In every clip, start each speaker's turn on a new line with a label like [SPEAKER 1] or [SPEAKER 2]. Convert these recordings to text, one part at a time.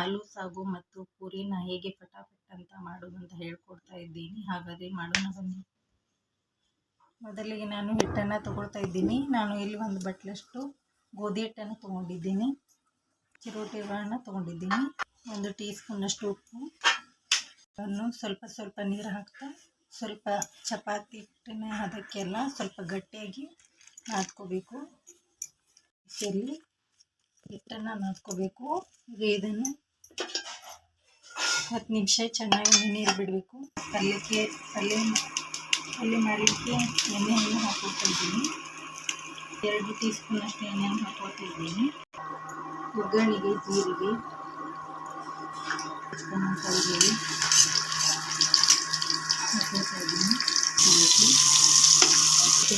[SPEAKER 1] ಆಲೂ ಸಾಗು ಮತ್ತು ಪೂರಿನ ಹೇಗೆ ಫಟಾಫಟ್ ಅಂತ ಮಾಡೋದು ಅಂತ ಹೇಳ್ಕೊಡ್ತಾ ಇದ್ದೀನಿ. ಹಾಗಾದರೆ ಮಾಡೋಣ ಬನ್ನಿ. ಮೊದಲಿಗೆ ನಾನು ಹಿಟ್ಟನ್ನು ತಗೊಳ್ತಾ ಇದ್ದೀನಿ. ನಾನು ಇಲ್ಲಿ ಒಂದು ಬಟ್ಲಷ್ಟು ಗೋಧಿ ಹಿಟ್ಟನ್ನು ತೊಗೊಂಡಿದ್ದೀನಿ. ಚಿರೋಟಿಗಳನ್ನ ತೊಗೊಂಡಿದ್ದೀನಿ. ಒಂದು ಟೀ ಸ್ಪೂನಷ್ಟು ಉಪ್ಪು. ಅನ್ನು ಸ್ವಲ್ಪ ಸ್ವಲ್ಪ ನೀರು ಹಾಕ್ತಾ, ಸ್ವಲ್ಪ ಚಪಾತಿ ಹಿಟ್ಟನ್ನ ಅದಕ್ಕೆಲ್ಲ ಸ್ವಲ್ಪ ಗಟ್ಟಿಯಾಗಿ ನಾದ್ಕೋಬೇಕು. ಹಿಟ್ಟನ್ನು ನಾದ್ಕೋಬೇಕು. ಇದನ್ನು ಹತ್ತು ನಿಮಿಷ ಚೆನ್ನಾಗಿ ನೀರು ಬಿಡಬೇಕು ಪಲ್ಯಕ್ಕೆ, ಪಲ್ಯ ಪಲ್ಯ ಮಾಡಲಿಕ್ಕೆ ಎಣ್ಣೆಯನ್ನು ಹಾಕೊಳ್ತಾ ಇದ್ದೀನಿ. ಎರಡು ಟೀ ಸ್ಪೂನಷ್ಟು ಎಣ್ಣೆಯನ್ನು ಹಾಕೊಳ್ತಾ ಇದ್ದೀನಿ. ಒಗ್ಗರಣೆಗೆ, ಜೀರಿಗೆ ಹಚ್ಕೊಂಡ್ಬಂತ ಹಾಕೊಳ್ತಾ ಇದ್ದೀನಿ. ಜೀರಿಗೆ, ಮತ್ತು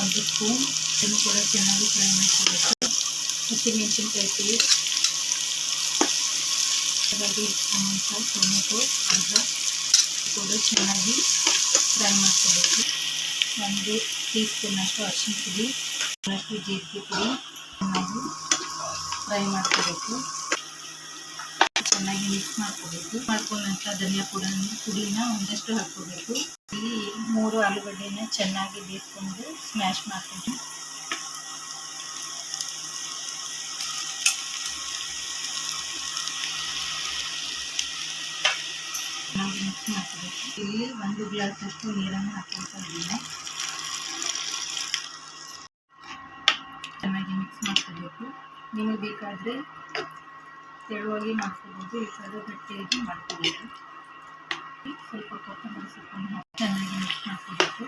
[SPEAKER 1] ಒಂದು ಸ್ಪೂನ್ ಇದನ್ನು ಕೂಡ ಚೆನ್ನಾಗಿ ಫ್ರೈ ಮಾಡ್ಕೋಬೇಕು ಹಸಿಮೆಣಸಿನ್ಕಾಯಿ ಪೇಸ್ಟ್. ಹಾಗಾಗಿ ಟೊಮೆಟೊ ಟೊಮೆಟೊ ಅರ್ಧ ಕೂಡ ಚೆನ್ನಾಗಿ ಫ್ರೈ ಮಾಡ್ಕೋಬೇಕು. ಒಂದು ಟೀ ಸ್ಪೂನಷ್ಟು ಅರಿಶಿನ ಪುಡಿ ಅಷ್ಟು ಜೀರಿಗೆ ಪುಡಿ ಚೆನ್ನಾಗಿ ಫ್ರೈ ಮಾಡ್ಕೋಬೇಕು. ಚೆನ್ನಾಗಿ ಮಿಕ್ಸ್ ಮಾಡ್ಕೋಬೇಕು. ಮಾಡ್ಕೊಂಡ ನಂತರ ಧನಿಯಾ ಪುಡಿ ಪುಡಿನ ಒಂದಷ್ಟು ಹಾಕ್ಕೋಬೇಕು. ಇಲ್ಲಿ ಮೂರು ಆಲೂಗಡ್ಡೆನ ಚೆನ್ನಾಗಿ ಬೇಯಿಸ್ಕೊಂಡು ಸ್ಮ್ಯಾಶ್ ಮಾಡ್ಕೊಂಡು ಚೆನ್ನಾಗಿ ಮಿಕ್ಸ್ ಮಾಡ್ಕೋಬೇಕು ಇಲ್ಲಿ ಒಂದು ಗ್ಲಾಸಷ್ಟು ನೀರನ್ನು ಹಾಕೊಳ್ತಾ ಇದ್ದೀನಿ. ಚೆನ್ನಾಗಿ ಮಿಕ್ಸ್ ಮಾಡ್ಕೋಬೇಕು. ನಿಮಗೆ ಬೇಕಾದರೆ ತೆಳುವಾಗಿ ಮಾಡ್ಕೋಬೋದು ಬೇಕಾದರೆ ಗಟ್ಟಿಯಾಗಿ ಮಾಡ್ಕೋಬೋದು ಸ್ವಲ್ಪ ಕೊತ್ತಂಬರಿ ಸೊಪ್ಪನ್ನು ಚೆನ್ನಾಗಿ ಮಿಕ್ಸ್ ಮಾಡ್ಕೋಬೇಕು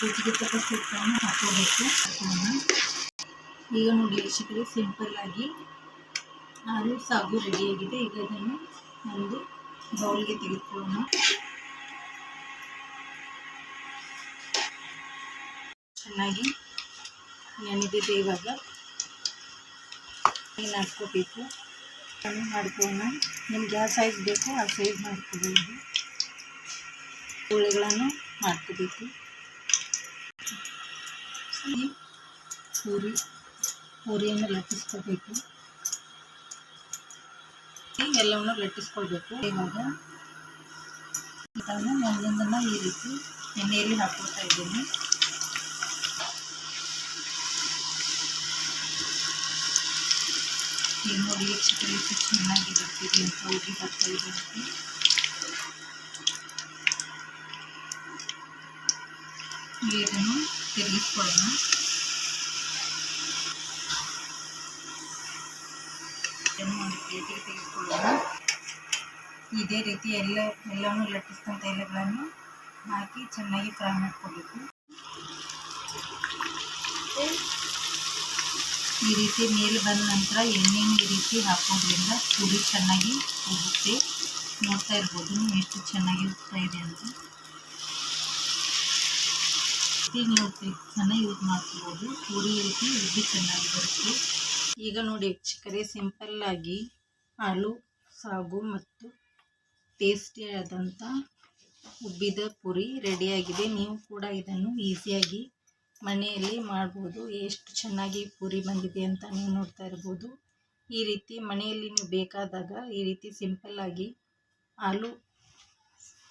[SPEAKER 1] ರುಚಿಗೆ ಉಪ್ಪನ್ನು ಹಾಕೋಬೇಕು ಈಗ ನೋಡಿ ವೀಕ್ಷಕರೇ ಸಿಂಪಲ್ಲಾಗಿ ಆಲೂ ಸಾಗು ರೆಡಿಯಾಗಿದೆ ಈಗ ಅದನ್ನು ಒಂದು ಬೌಲ್ಗೆ ತೆಗೆದುಕೊಳ್ಳೋಣ. ಚೆನ್ನಾಗಿ ನೆನೆದಿದೆ ಇವಾಗ ಏನು ಹಾಕ್ಕೋಬೇಕು. ಕಮ್ಮಿ ಮಾಡ್ಕೊಳ್ಳೋಣ. ನಿಮ್ಗೆ ಯಾವ ಸೈಜ್ ಬೇಕು ಆ ಸೈಜ್ ಮಾಡ್ಕೋಬೋದು ಹೋಳಿಗಳನ್ನು ಮಾಡ್ಕೋಬೇಕು ಪೂರಿ, ಪೂರಿಯನ್ನು ಲಟ್ಟಿಸ್ಕೋಬೇಕು. ಎಲ್ಲವನ್ನು ಲಟ್ಟಿಸ್ಕೊಳ್ಬೇಕು ಇವಾಗ ಇದನ್ನು ಒಂದೊಂದನ್ನು ಈ ರೀತಿ ಎಣ್ಣೆಯಲ್ಲಿ ಹಾಕ್ಕೊಳ್ತಾ ಇದ್ದೀನಿ. ಈಗ ನೋಡಿ ಚಿಕನ್ ಚೆನ್ನಾಗಿ ಬರ್ತಿದೆ ಅಂತ ಹೋಗಿ ಬರ್ತಾ ಇದೆ ಅಂತ ನೀರನ್ನು ತಿರುಗಿಸ್ಕೊಳ್ಳೋಣ. ಇದನ್ನು ಒಂದು ಪ್ಲೇಟಿಗೆ ತೆಗೆದುಕೊಳ್ಳೋಣ. ಇದೇ ರೀತಿ ಎಲ್ಲ ಎಲ್ಲವನ್ನು ಲಟ್ಟಿಸಿದಂಥ ಎಲೆಗಳನ್ನು ಹಾಕಿ ಚೆನ್ನಾಗಿ ಫ್ರೈ ಮಾಡ್ಕೋಬೇಕು. ಈ ರೀತಿ ಮೇಲೆ ಬಂದ ನಂತರ ಎಣ್ಣೆನ ಈ ರೀತಿ ಹಾಕೋದ್ರಿಂದ ಪುಡಿ ಚೆನ್ನಾಗಿ ಹೋಗುತ್ತೆ ನೋಡ್ತಾ ಇರ್ಬೋದು ಎಷ್ಟು ಚೆನ್ನಾಗಿ ಹೋಗ್ತಾ ಇದೆ ಅಂತ. ನೀವು ಚೆನ್ನಾಗಿ ಯೂಸ್ ಮಾಡ್ಕೋಬೋದು. ಪೂರಿ ರೀತಿ ಉಬ್ಬಿ ಚೆನ್ನಾಗಿ ಬರುತ್ತೆ. ಈಗ ನೋಡಿ ವೀಕ್ಷಕರೇ ಸಿಂಪಲ್ಲಾಗಿ ಆಲೂ ಸಾಗು ಮತ್ತು ಟೇಸ್ಟಿಯಾದಂಥ ಉಬ್ಬಿದ ಪುರಿ ರೆಡಿಯಾಗಿದೆ ನೀವು ಕೂಡ ಇದನ್ನು ಈಸಿಯಾಗಿ ಮನೆಯಲ್ಲಿ ಮಾಡ್ಬೋದು. ಎಷ್ಟು ಚೆನ್ನಾಗಿ ಪೂರಿ ಬಂದಿದೆ ಅಂತ ನೀವು ನೋಡ್ತಾ ಇರ್ಬೋದು. ಈ ರೀತಿ ಮನೆಯಲ್ಲಿ ನೀವು ಬೇಕಾದಾಗ ಈ ರೀತಿ ಸಿಂಪಲ್ಲಾಗಿ ಆಲೂ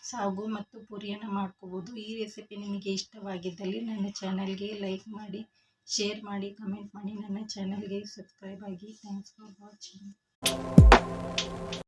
[SPEAKER 1] ಸಾಗು ಮತ್ತು ಪೂರಿಯನ್ನು ಮಾಡ್ಕೋಬೋದು. ಈ ರೆಸಿಪಿ ನಿಮಗೆ ಇಷ್ಟವಾಗಿದ್ದಲ್ಲಿ ನನ್ನ ಚಾನಲ್ಗೆ ಲೈಕ್ ಮಾಡಿ. ಶೇರ್ ಮಾಡಿ ಕಮೆಂಟ್ ಮಾಡಿ ನನ್ನ ಚಾನಲ್ಗೆ ಸಬ್ಸ್ಕ್ರೈಬ್ ಆಗಿ. Thanks for watching